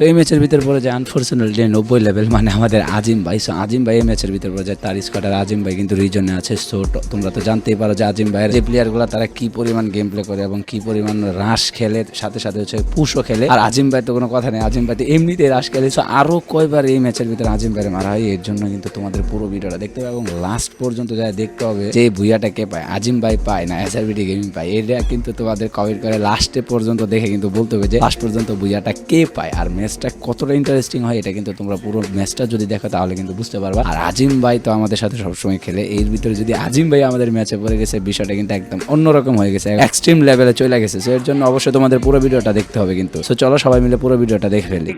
তো এই ম্যাচের ভিতর পড়ে যায় আনফর্চুনেটলি নব্বই লেভেল মানে আমাদের আজিম ভাই সো আজিম ভাই এই ম্যাচের ভিতর পড়ে যায় তার স্কোয়াডার আজিম ভাই কিন্তু রিজনে আছে সো তোমরা তো জানতেই পারো যে আজিম ভাইয়ের যে প্লেয়ারগুলো তারা কি পরিমাণ গেম প্লে করে এবং কি পরিমাণ রাশ খেলে, সাথে সাথে হচ্ছে পুশও খেলে। আর আজিম ভাই তো কোনো কথা নেই, আজিম ভাই তো এমনিতে রাশ খেলে সো আরও কয়বার এই ম্যাচের ভিতরে আজিম ভাইয়ের মারা হয়, এর জন্য কিন্তু তোমাদের পুরো ভিডিওটা দেখতে হবে এবং লাস্ট পর্যন্ত যা দেখতে হবে, যে ভুইয়াটা কে পায়, আজিম ভাই পায় না এস এসআরবিডি গেমিং পায়, এটা কিন্তু তোমাদের কমেন্ট করে লাস্টে পর্যন্ত দেখে কিন্তু বলতে হবে যে লাস্ট পর্যন্ত ভুইয়াটা কে পায়, আর ম্যাচটা কতটা ইন্টারেস্টিং হয় এটা কিন্তু তোমরা পুরো ম্যাচটা যদি দেখো তাহলে কিন্তু বুঝতে পারবা। আর আজিম ভাই তো আমাদের সাথে সবসময় খেলে। এর ভিতরে যদি আজিম ভাই আমাদের ম্যাচে পড়ে গেছে বিষয়টা কিন্তু একদম অন্যরকম হয়ে গেছে। এক্সট্রিম লেভেলে চলে গেছে। সো এর জন্য অবশ্যই তোমাদের পুরো ভিডিওটা দেখতে হবে কিন্তু। সো চলো সবাই মিলে পুরো ভিডিওটা দেখে ফেলি।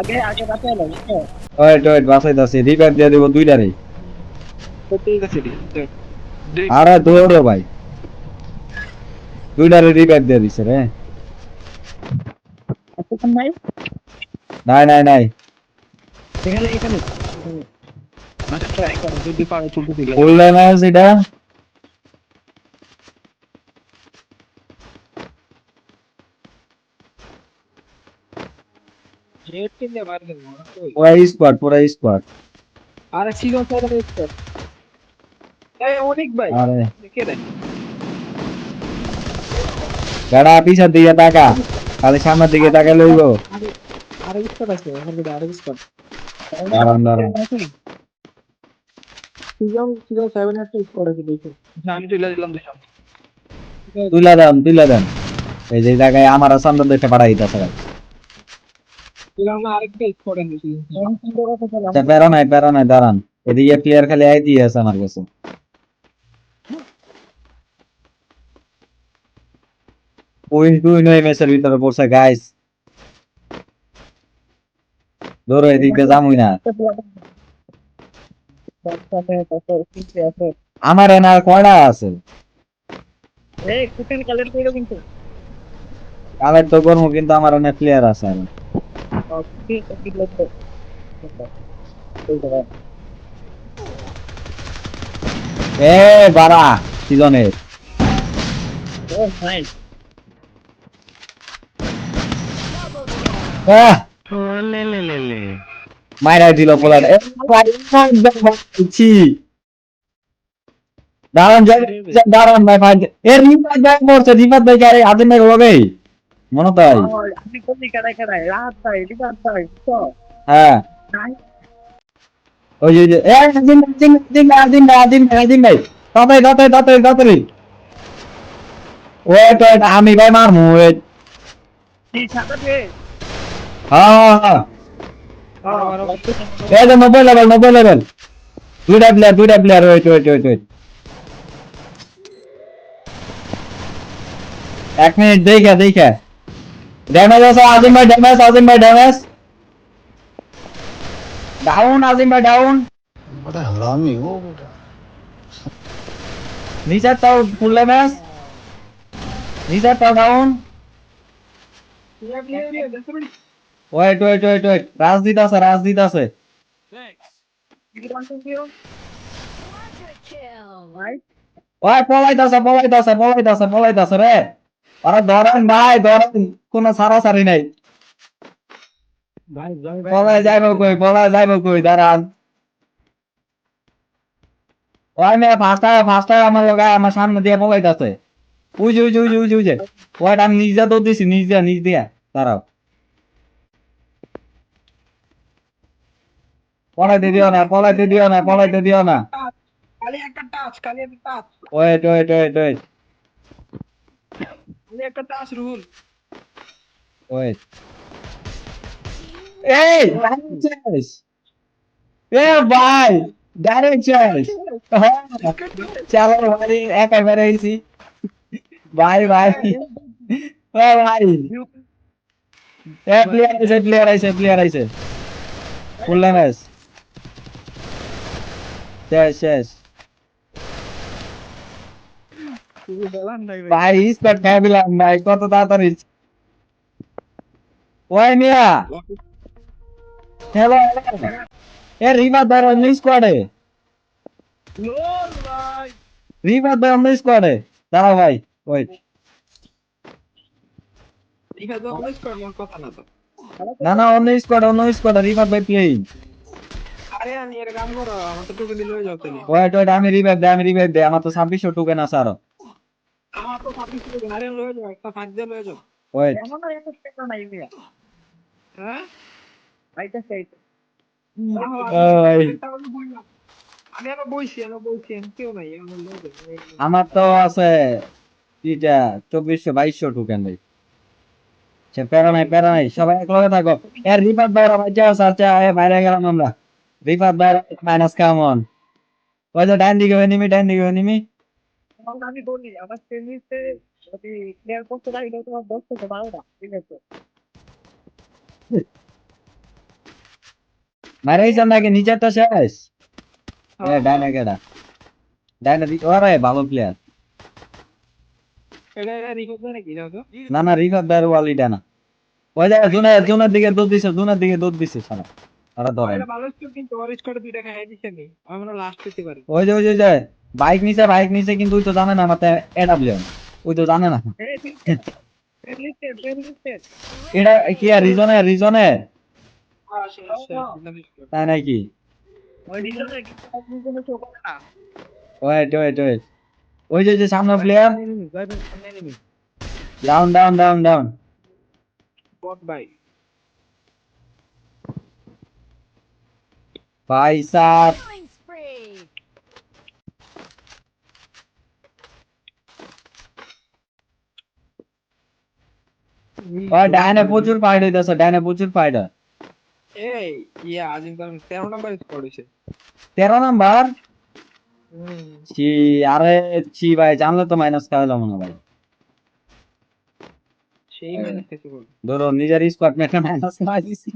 আগে আগে বাঁচাই ওয়েট দিয়ে দিব দুইটারে আরে দৌড়ো ভাই। দুইটারে রিভাইভ দিয়ে দিছে রে। এতক্ষণ নাই? নাই নাই নাই। এখানে এখানে আচ্ছা ট্রাই করো যদি পারো চলতে দিলে ফুল ড্যামেজ এটা। জেট কিনে মার দেব পুরা স্কোয়াড পুরা স্কোয়াড আরে সিজন এই অনেক ভাই আরে। দেখে দেখ গাড়া পিছার দিকে তাকা। খালি সামনের দিকে তাকা লইব। আরে আরে স্কোয়াড আছে ওখানে আরে স্কোয়াড দাঁড়ান দাঁড়ান। সিজন সিজন সেভেন একটা স্কোয়াড আছে দেখো। আমি চলে দিলাম দেখো তুলা দেন তুলা দেন। এই যে জায়গায় আমার সামনে দেখে পাঠাই দিতেছে প্যারা নাই দাঁড়ান। এদিকে প্লেয়ার খালি আই দিয়ে আছে আমার কাছে। ওই দুই নয় ম্যাচের ভিতরে পড়ছে গাইস ধরো এদিকে যামুই না। আমার এনার কয়টা আছে? কালের তো করব কিন্তু আমার অনেক প্লেয়ার আছে আরও। এ বারা সিজনের। ও নাইস আহ ও লে লে লে লে। মাইরা দিল পোলার। দাঁড়ান দাঁড়ান ভাই ভাই। এ রিফাত ভাই মরছে রিফাত ভাই আরে আদিম ভাই হবে মনে তাই? আপনি কোন দিকে রাখা রায় রাত তাই রাত তাই তো হ্যাঁ। ওই যে- এ ভাই আদিম ভাই আদিম ভাই। তাড়াতাড়ি তাড়াতাড়ি তাড়াতাড়ি তাড়াতাড়ি ওয়েট ওয়েট আমি ভাই মারমু ওয়েট। हाँ। Mobile level mobile level two WR two WR wait wait wait wait एक मिनट देख है देख है। डैमेज है आजिम भाई डैमेज आजिम भाई डैमेज डाउन आजिम भाई डाउन बड़ा हरामी हो बेटा। नीचे तो फुल डैमेज नीचे तो down wait wait wait wait রাজদিত আছে রাজদিত আছে. ওই পলাইতাছে পলাইতাছে পলাইতাছে পলাইতাছে রে. আরে ধরেন ভাই ধরেন কোনো সারা সারি নাই পলাই যাইব কই পলাই যাইব কই দাঁড়ান। ওই মেয়ে ফার্স্টটা ফার্স্টটা আমার লগায় আমার সামনে দিয়ে পলাইতাছে। উই উই উই উই উই ওই আমি নিজে তো দিছি নিজে নিজ। দিয়া দাঁড়াও। পলাইতে দিও না পলাইতে দিও না পলাইতে দিও না। খালি একটা টাচ খালি একটা touch. Wait wait wait wait. খালি একটা টাচ রুল ওয়েট। এই ডাইরেক্ট এ ভাই ডাইরেক্ট চ্যালেঞ্জ চলো ভাই একেবারে এসি। ভাই ভাই। এ ভাই। এ প্লেয়ার আইছে প্লেয়ার আইছে প্লেয়ার আইছে ফুল ম্যাচ শেষ শেষ ভাই স্কট খাই দিলাম ভাই কত তাড়াতাড়ি। ওই মিয়া। হ্যালো এ রিভাত ভাই অন্য স্কোয়াডে ভাই রিভাত ভাই অন্য স্কোয়াডে দাঁড়াও ভাই। ওয়েট না না অন্য স্কোয়াড অন্য squad revive by playing wait wait আমি রিভাইভ দেয় আমি রিভাইভ দেয় আমার তো টোকেন আছে আরও আমার তো ছাব্বিশ টুকে আরে লয়ে যাও একটা ফাঁক দিয়ে লয়ে যাও। ওয়েট। এমন না একটা স্টেপ নাই মিয়া হ্যাঁ? আইতা সেই আমি আরও বইছি আমি বইছি আমি কেউ নাই আমার লয়ে যাও আমার তো আছে তিনটা চব্বিশশো বাইশশো টোকেন ভাই। সে প্যারা নাই প্যারা নাই সবাই এক লগে থাকো এর বাচ্চা আছে আচ্ছা এ বাইরে গেলাম আমরা। রিফাত ভাইরা মাইনাস কামন ওই যে ডাইন দিকে নিমি ডাইন দিকে নিমি আমি বলি আমার টেনিসে যদি প্লেয়ার করতে পারি তোমার দশ থেকে বারোটা ঠিক আছে? মারে এই নাকি নিচেরটা শেষ। এ ডাইনে কেডা ডাইনে দিকে ওরে ভালো প্লেয়ার তো? না না রিফাত ভাইয়ের ওয়ালিটা না ওই জায়গায় জুনের জুনের দিকে দুধ দিছে জুনের দিকে দুধ দিছে সারা ধরে ওই যে ওই যে- বাইক নিছে বাইক নিছে কিন্তু ওই তো জানে না এডাব্লিউ ওই তো জানে না। এটা কি আর রিজনে রিজনে আচ্ছা তাই নাকি? ওয়েট ওয়েট ওয়েট ওই যে সামনে player down down down down bot by ভাই সাহ ডাইনে প্রচুর ফাইট হইতাছে ডাইনে প্রচুর ফাইট এই ইয়া আজিম তার 13 নাম্বার স্কোর হইছে। তেরো নাম্বার ছি আরে ছি ভাই জানলে তো মাইনাস খাওয়ালাম না ভাই। সেই মানে কিছু বল ধরো নিজের স্কোয়াড মেটে মাইনাস খাওয়াই দিছি।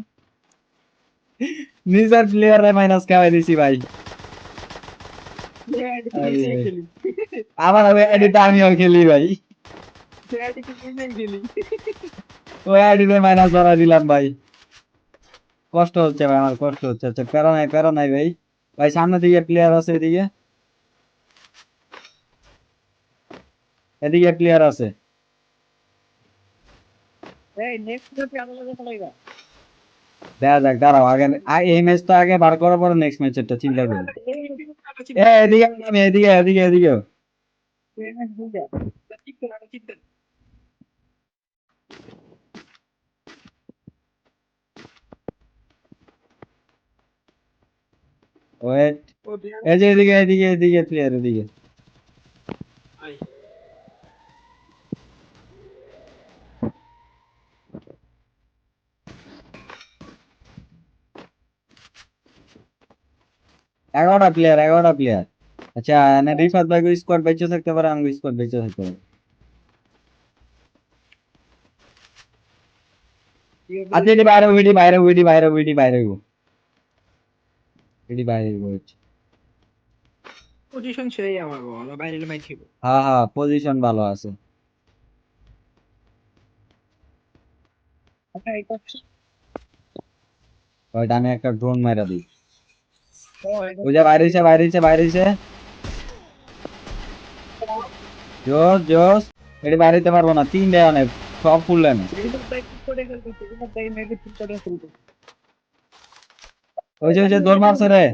নিজের প্লেয়ারে মাইনাস খাওয়াই দিছি ভাই আমার এডিটা আমিও খেলি ভাই ওই আইডিতে মাইনাস ধরা দিলাম ভাই কষ্ট হচ্ছে ভাই আমার কষ্ট হচ্ছে আচ্ছা প্যারা নাই প্যারা নাই ভাই ভাই সামনে দিকে প্লেয়ার আছে এদিকে এদিকে প্লেয়ার আছে এই নেক্সট ম্যাচে আমাদের কথা লাইবা দেখা যাক দাঁড়াও, আগে আ- এই ম্যাচটা আগে বার করার পরে নেক্সট ম্যাচেরটা চিন্তা করি এ, এদিকে আমি এদিকে এদিকে এদিকে ওয়েট এই যে এদিকে এদিকে এদিকে প্লেয়ার এদিকে। এগারোটা প্লেয়ার এগারোটা প্লেয়ার আচ্ছা না রিফাত ভাই স্কোয়াড বেঁচে থাকতে পারে আমি স্কোয়াড বেঁচে থাকতে পারি। আচ্ছা এটি বাইরে উইডি বাইরে উইডি বাইরে উইডি বাইরে গো এটি বাইরে গো পজিশন সেই আমার বলো বাইরে মাই হ্যাঁ হ্যাঁ পজিশন ভালো আছে। ওইটা আমি একটা ড্রোন মারা দিই। যে বাইরে হইছে বাইরে হইছে বাইরে হইছে জোস জোস। এটি বাইরে হইতে পারব না তিন দেয় অনেক, সব ফুল লাইনে ওই যে ওই যে, দৌড় মারছে রে।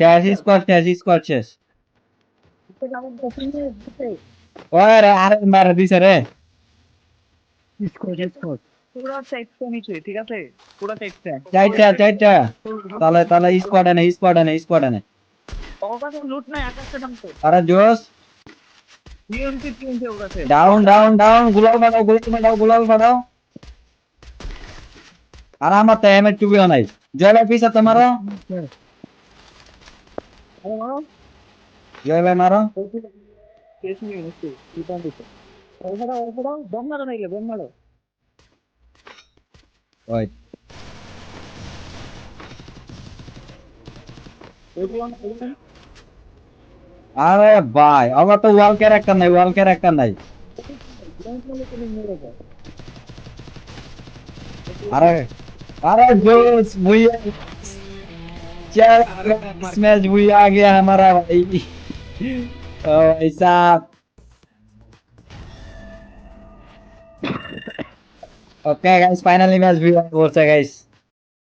শেষ স্কোয়াড শেষ স্কোয়াড শেষ। ওই রে আরে মারা দিছে রে। পুরো সাইডটা নিচে ঠিক আছে? পুরো সাইডটা চারটা চারটা। তাহলে তাহলে স্কোয়াড এনে স্কোয়াড এনে স্কোয়াড এনে ওর কাছে লুট নাই আকাশে নামতো আরে জোস। টিএমপি টিএমপি ওর কাছে। ডাউন ডাউন ডাউন গুলাল আর আমার তো এমএ টুবিও নাই। জয় ভাই পিছা তোমারও জয় ভাই মারো। কেস নিয়ে নিচ্ছে কি পান দিছে ওখানে ওখানে বম মারো নাইলে বম মারো। ওই ওইগুলো ওইগুলো আরে ভাই আমার তো ওয়াল ক্যারেক্টার নাই ওয়াল ক্যারেক্টার নাই আরে अरे जोश भैया क्या मैच भैया आ गया हमारा भाई ओ भाई साहब okay guys finally match view বলছে গাইস